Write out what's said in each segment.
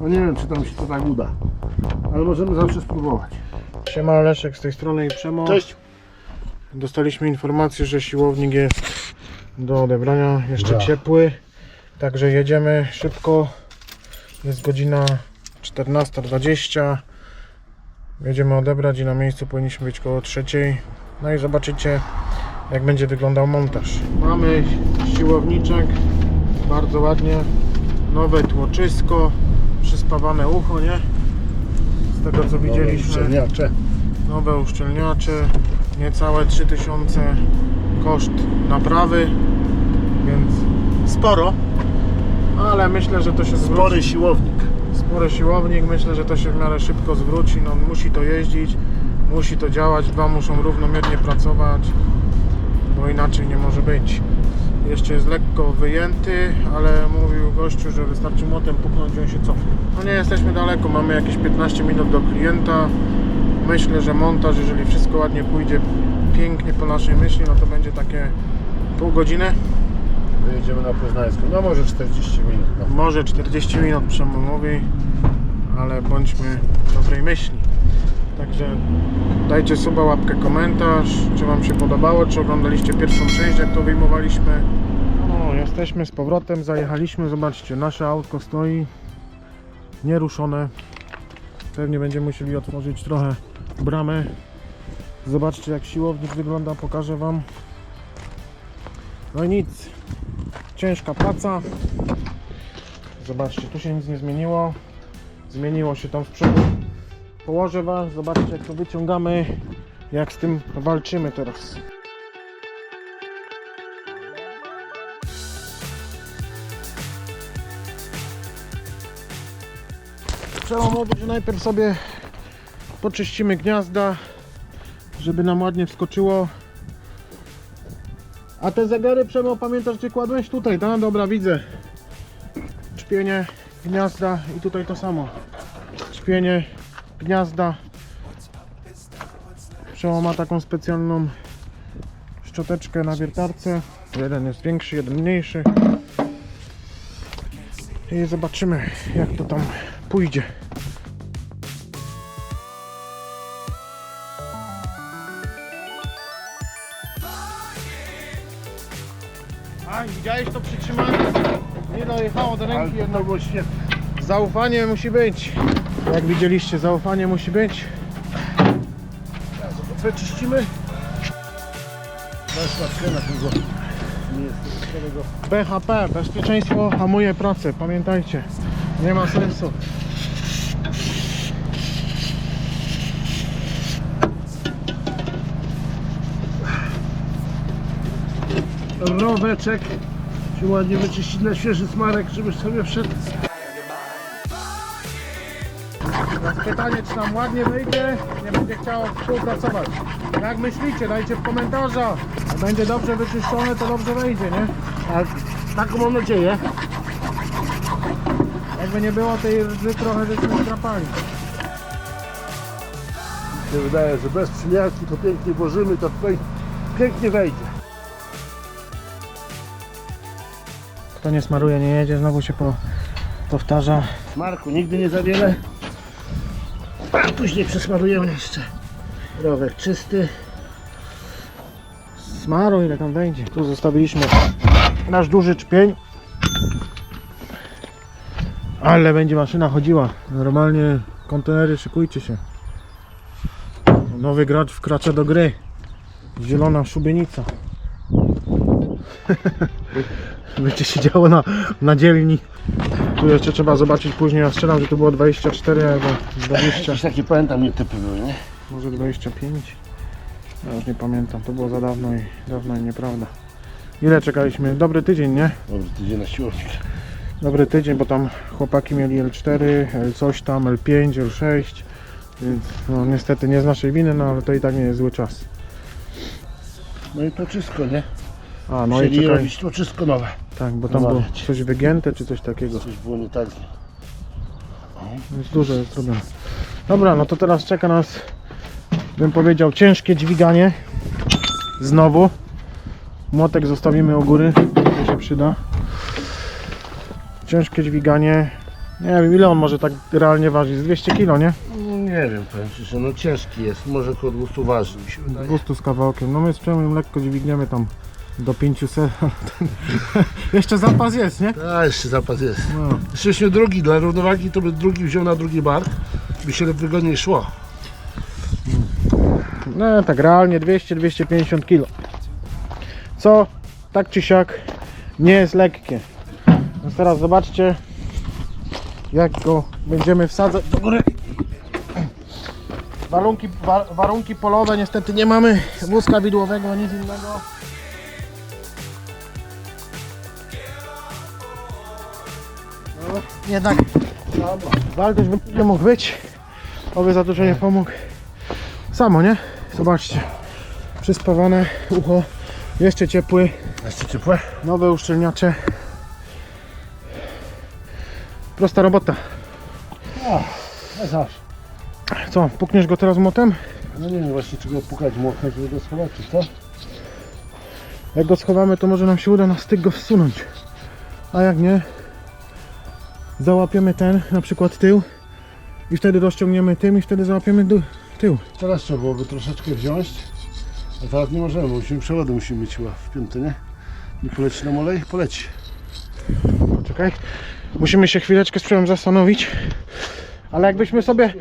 No nie wiem, czy tam się to tak uda. Ale możemy zawsze spróbować. Siema Leszek z tej strony i Przemo. Cześć. Dostaliśmy informację, że siłownik jest do odebrania, jeszcze Dobra. ciepły. Także jedziemy szybko. Jest godzina 14.20. Jedziemy odebrać i na miejscu powinniśmy być koło trzeciej. No i zobaczycie jak będzie wyglądał montaż. Mamy siłowniczek, bardzo ładnie. Nowe tłoczysko, przyspawane ucho, nie? Z tego co widzieliśmy Szczelniacze. nowe uszczelniacze, niecałe 3000 koszt naprawy, więc sporo, ale myślę, że to się zwróci. Spory siłownik. Spory siłownik, myślę, że to się w miarę szybko zwróci, no musi to jeździć, musi to działać, dwa muszą równomiernie pracować, bo inaczej nie może być. Jeszcze jest lekko wyjęty, ale mówił gościu, że wystarczy młotem puknąć i on się cofnie. No nie jesteśmy daleko, mamy jakieś 15 minut do klienta. Myślę, że montaż, jeżeli wszystko ładnie pójdzie pięknie po naszej myśli, no to będzie takie pół godziny, Wyjedziemy na Poznańską. No może 40 minut. No. może 40 minut Przemo mówi, ale bądźmy dobrej myśli. Także dajcie suba, łapkę, komentarz, czy Wam się podobało, czy oglądaliście pierwszą część, jak to wyjmowaliśmy. No, jesteśmy z powrotem, zajechaliśmy, zobaczcie, nasze autko stoi nieruszone. Pewnie będziemy musieli otworzyć trochę bramę. Zobaczcie jak siłownik wygląda, pokażę Wam. No i nic, ciężka praca. Zobaczcie, tu się nic nie zmieniło. Zmieniło się tam z przodu. Położę Was, zobaczcie jak to wyciągamy, jak z tym walczymy teraz. Trzeba mówić, że najpierw sobie poczyścimy gniazda, żeby nam ładnie wskoczyło. A te zegary Przemo, pamiętasz gdzie kładłeś? Tutaj, tak? Dobra, widzę. Czpienie, gniazda i tutaj to samo. Czpienie, gniazda. Przemo ma taką specjalną szczoteczkę na wiertarce. Jeden jest większy, jeden mniejszy. I zobaczymy jak to tam pójdzie. A, widziałeś to przytrzymanie? Nie dojechało do ręki Ale jedno. to było świetne. Zaufanie musi być. Jak widzieliście, zaufanie musi być. Teraz to przeczyścimy. Weź łapkę na tego. Nie jest tego. BHP, bezpieczeństwo hamuje pracę, pamiętajcie. Nie ma sensu. Roweczek. Się ładnie wyczyścić na świeży smarek, żebyś sobie wszedł. Pytanie, czy nam ładnie wyjdzie, nie będzie chciało współpracować. Jak myślicie, dajcie w komentarzach. Jak będzie dobrze wyczyszczone, to dobrze wejdzie, nie? A taką mam nadzieję. Jakby nie było tej rdzy, trochę żeśmy zdrapali. Mi się wydaje, że bez przymiarki to pięknie włożymy, to pięknie wejdzie. Kto nie smaruje, nie jedzie, znowu się po, powtarza. Smarku nigdy nie za wiele. A później przesmarujemy jeszcze. Rowek czysty. Smaru, ile tam wejdzie. Tu zostawiliśmy nasz duży czpień. Ale będzie maszyna chodziła. Normalnie kontenery szykujcie się. Nowy gracz wkracza do gry. Zielona szubienica. Będzie się działo na, na dzielni. Tu jeszcze trzeba zobaczyć później. Ja strzelam, że tu było 24 albo 20. Jakieś takie pamiętam nie typy były, nie? Może 25? Ja już nie pamiętam, to było za dawno i dawno i nieprawda. Ile czekaliśmy? Dobry tydzień, nie? Dobry tydzień na siłownik. Dobry tydzień, bo tam chłopaki mieli L4, L coś tam, L5, L6. Więc no niestety nie z naszej winy, no ale to i tak nie jest zły czas. No i to wszystko, nie? A no i czekaj, robić to wszystko nowe. tak, bo tam było Zamawiać. coś wygięte czy coś takiego. Coś było nie tak z nim. Więc dużo jest zrobione. Dobra, no to teraz czeka nas, bym powiedział, ciężkie dźwiganie. Znowu. Młotek zostawimy u góry, to się przyda. Ciężkie dźwiganie. Nie wiem ile on może tak realnie ważyć, z 200 kg, nie? No, nie wiem, powiem że no ciężki jest, może około 200 waży mi się wydaje. 200 z kawałkiem, no my z Przemem lekko dźwigniemy tam do 500, ale ten... jeszcze zapas jest, nie? A, jeszcze zapas jest. No. Jeszcze drugi, dla równowagi to by drugi wziął na drugi bark, by się wygodniej szło. No tak realnie 200-250 kg. Co tak czy siak nie jest lekkie. Więc teraz zobaczcie jak go będziemy wsadzać do góry. Warunki, wa, warunki polowe niestety nie mamy wózka widłowego, nic innego. Jednak Waldoś by nie mógł być. Oby za dużo nie pomógł. Samo, nie? Zobaczcie. Przyspawane ucho. Jeszcze ciepły. Jeszcze ciepłe? Nowe uszczelniacze. Prosta robota. A, zaś. Co, pukniesz go teraz motem? No nie wiem właśnie czego pukać mocno, żeby go schować, czy co? Jak go schowamy, to może nam się uda na styk go wsunąć. A jak nie, załapiemy ten, na przykład tył i wtedy rozciągniemy tym i wtedy załapiemy tył. Teraz trzeba byłoby troszeczkę wziąć, a teraz nie możemy, musimy przewody musimy mieć chyba wpięte, nie? Nie poleci nam olej? Poleci. Poczekaj. Musimy się chwileczkę z Przemem zastanowić. Ale jakbyśmy sobie...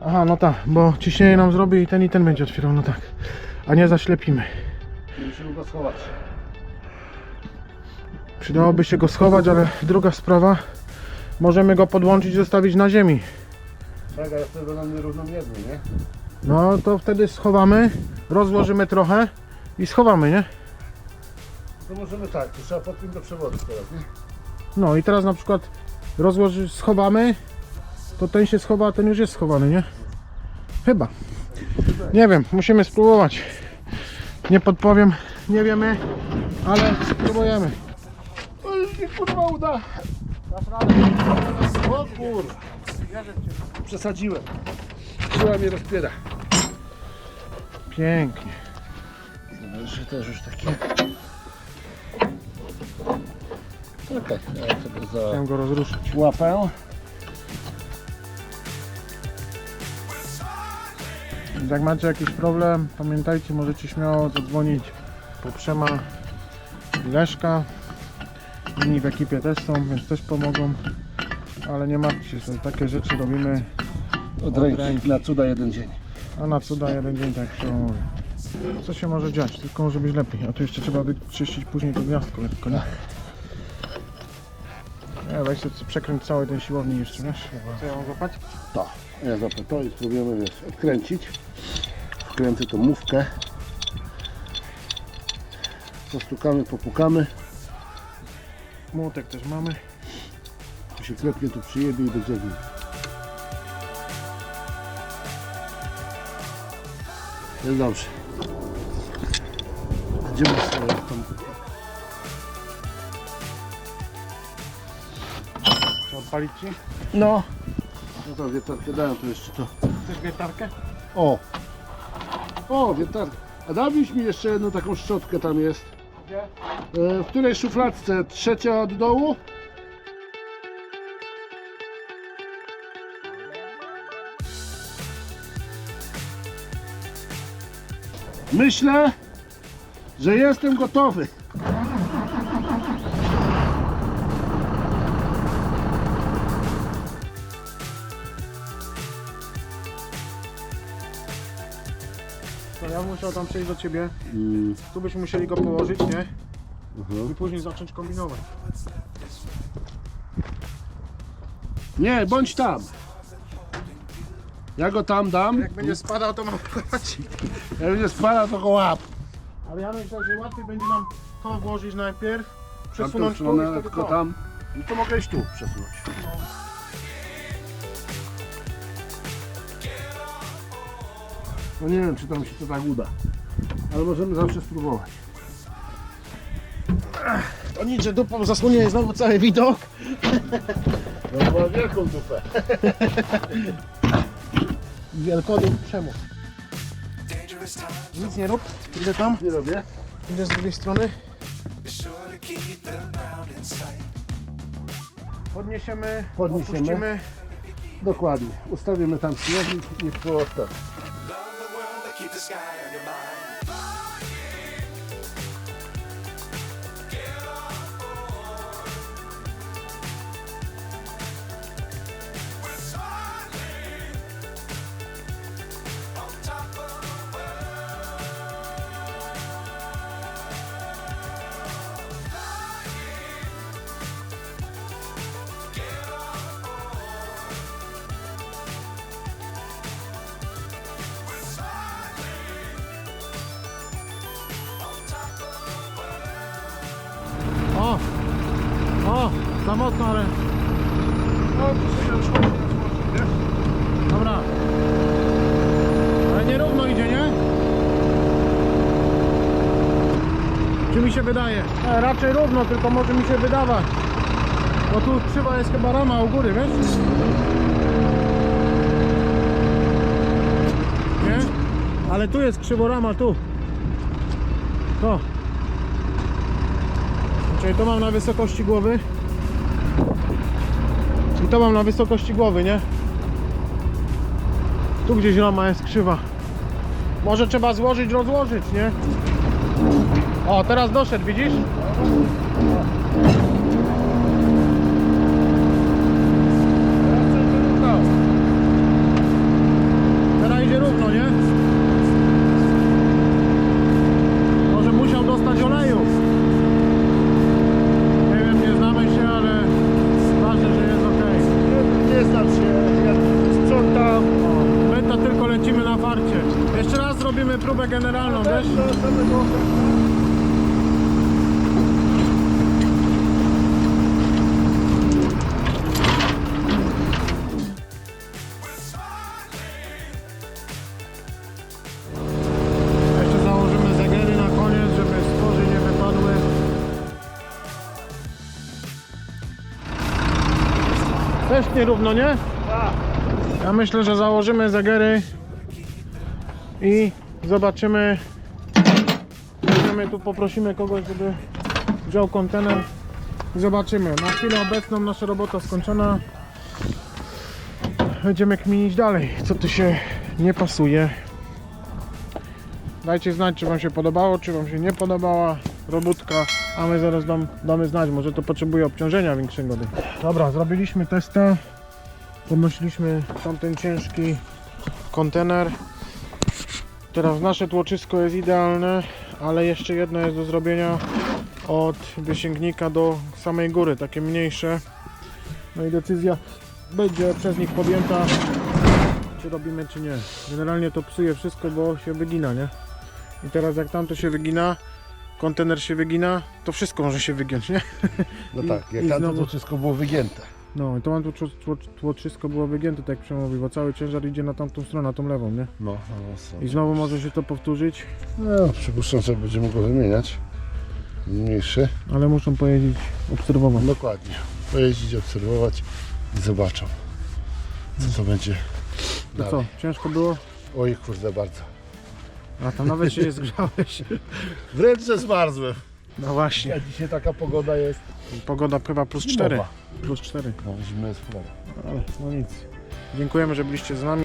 Aha, no tak, bo ciśnienie nam zrobi i ten i ten będzie otwierał, no tak. A nie zaślepimy. Musimy go schować. Przydałoby się go schować, ale druga sprawa. Możemy go podłączyć i zostawić na ziemi. Tak, ale wtedy nam nierównomierny, nie? No to wtedy schowamy, rozłożymy trochę i schowamy, nie? To możemy tak, to trzeba podpiąć do przewodu teraz, nie? No i teraz na przykład rozłoży, schowamy, to ten się schowa, a ten już jest schowany, nie? Chyba. Nie wiem, musimy spróbować. Nie podpowiem, nie wiemy, ale spróbujemy. Oj, nie kurwa uda! O kurwa! Przesadziłem. Siła mnie rozpiera. Pięknie. Że też już takie... Okej, ja sobie za Chciałem go rozruszyć. łapę. Jak macie jakiś problem, pamiętajcie, możecie śmiało zadzwonić po Przema i Leszka. Inni w ekipie też są, więc też pomogą. Ale nie martwcie się, takie rzeczy robimy, Od ręki. Na cuda jeden dzień. a na cuda jeden dzień, tak się mówi. Co się może dziać, tylko może być lepiej. A tu jeszcze trzeba wyczyścić później to gniazdko lekko, nie? Nie, weź sobie przekręć cały ten siłownik jeszcze, wiesz? Co ja mam złapać? To. Ja złapię to i spróbujemy wiesz, odkręcić. Wkręcę tą mówkę. Postukamy, popukamy. Młotek też mamy. Tu się klepnie, tu przyjebie i będzie nim. Jest dobrze. Będziemy sobie tam... Trzeba odpalić ci? No. No to wietarkę dałem tu jeszcze to. Chcesz wiertarkę? O! O, wietarkę. A dałbyś mi jeszcze jedną taką szczotkę tam jest. E, W której szufladce? Trzecia od dołu? Myślę, że jestem gotowy. Musiał tam przejść do ciebie. Mm, Tu byśmy musieli go położyć, nie? aha. I później zacząć kombinować. Nie, bądź tam. Ja go tam dam. Jak będzie spadał, to mam prowadzić. Jak będzie spada, to go łap. Ale ja myślę, że łatwiej będzie nam to włożyć najpierw, przesunąć tu i wtedy tylko to. tam. No to mogę iść tu przesunąć. No nie wiem, czy tam się to tak uda. Ale możemy zawsze spróbować. To nic, że dupą zasłonię znowu cały widok. No ma wielką dupę. Wielkodób czemu? Nic nie rób, idę tam, Nie robię. idę z drugiej strony. Podniesiemy, Podniesiemy. opuścimy. Dokładnie. Ustawimy tam silnik i po sky Za mocno, ale... No, to chodzi, nie? Dobra. Ale nierówno idzie, nie? Czy mi się wydaje? E, raczej równo, tylko może mi się wydawać. Bo tu krzywa jest chyba rama u góry, wiesz? Nie? Ale tu jest krzyworama, tu. To. Czyli to mam na wysokości głowy. I to mam na wysokości głowy, nie? Tu gdzieś rama jest krzywa. Może trzeba złożyć, rozłożyć, nie? O, teraz doszedł, widzisz? Też nierówno, nie? Ja myślę, że założymy zegery i zobaczymy. Będziemy tu poprosimy kogoś, żeby wziął kontener zobaczymy. Na chwilę obecną nasza robota skończona. Będziemy kminić dalej, co tu się nie pasuje. Dajcie znać, czy Wam się podobało, czy Wam się nie podobała robótka, a my zaraz dam, damy znać, może to potrzebuje obciążenia większego. Dobra, zrobiliśmy testa, podnosiliśmy tamten ciężki kontener. Teraz nasze tłoczysko jest idealne, ale jeszcze jedno jest do zrobienia od wysięgnika do samej góry, takie mniejsze. No i decyzja będzie przez nich podjęta, czy robimy, czy nie. Generalnie to psuje wszystko, bo się wygina, nie? I teraz jak tamto się wygina, kontener się wygina, to wszystko może się wygiąć, nie? No I- tak, jak i tam znowu- to wszystko było wygięte. No i to mam tu tło- tło- tłoczysko było wygięte, tak jak przemówi, bo cały ciężar idzie na tamtą stronę, na tą lewą, nie? No, no, I znowu może się to powtórzyć, no przypuszczam, że będziemy go wymieniać. Mniejszy. ale muszą pojeździć, obserwować. Dokładnie. Pojeździć, obserwować i zobaczą, co to będzie To co, dalej. ciężko było? Oj kurde, bardzo. A tam nawet się nie zgrzałeś. Wręcz, że zmarzłem. No właśnie. A dzisiaj taka pogoda jest. Pogoda chyba plus 4. Zimowa. Plus 4. No, zimno jest w cholerę. Ale no nic. Dziękujemy, że byliście z nami.